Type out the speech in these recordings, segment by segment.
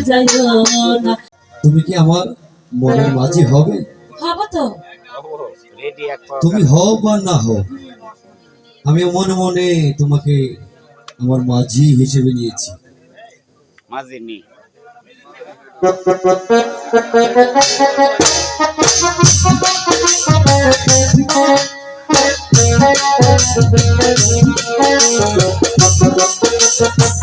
যাইও না। তুমি কি আমার মনের মাঝি হবে? হব তো। তুমি হও বা না হও আমি মনে মনে তোমাকে আমার মাঝি হিসেবে নিয়েছি। মাঝে নি তুমি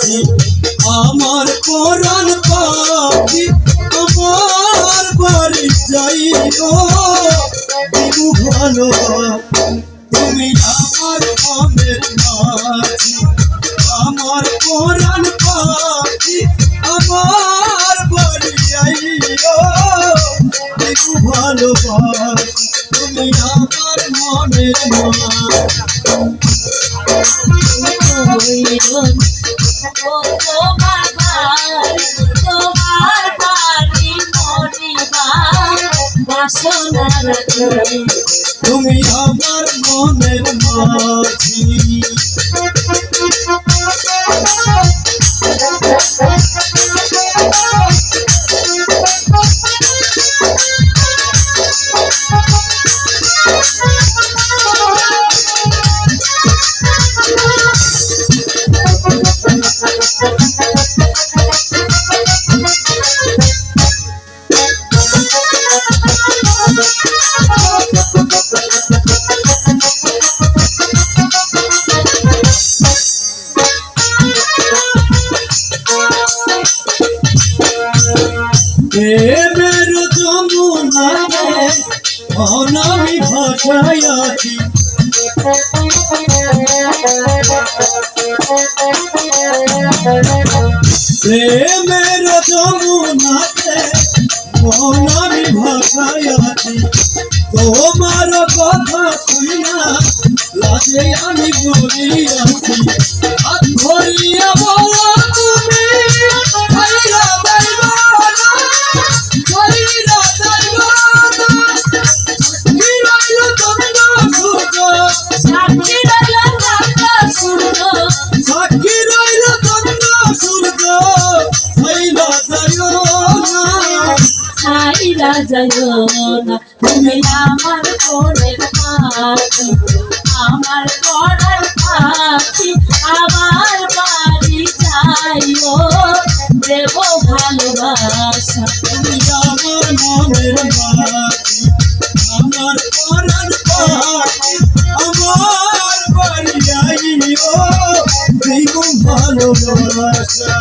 মাঝি আমার কোরআন পাখি আমার বাড়ি যাইও দিবু ভালো, তুমি আমার মনের মাঝি। আমার কোরআন পাখি আমার বাড়ি যাইও দিবু ভালোবাস তুমি আমার মনের মাঝি। তুমি আমার মনের মাঝি। প্রেমের যমুনাতে অনামি ভাষায় আছি। তোমার কথা শুনা লাগে আমি বলি হাত যাইও তুমি আমার পাখি আমার পড়ার পাখি আমার বাড়ি যাইও দেব ভালোবাসা তুমি আমার মনের মাঝি, আমার পরাণ পাখি, আমার বাড়ি আইও, দ্বিগুণ ভালোবাসা।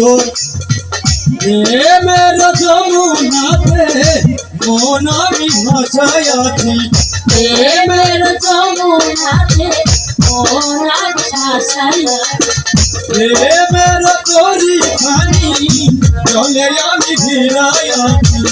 তো প্রেমের যমুনাতে মন আমি ভাষায় আছি। প্রেমের যমুনাতে ওরা ছাসাইয়া প্রেমের তরি খানি জলে আমি ভিড়াই আছি।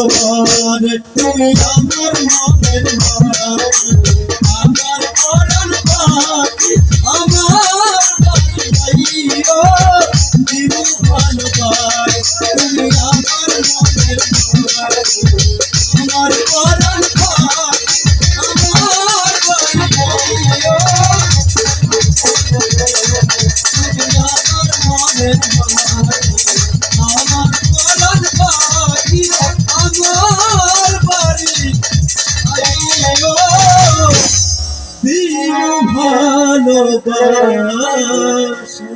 তোমার তুমি আমার মনের মাঝি দিও ভালোবাসা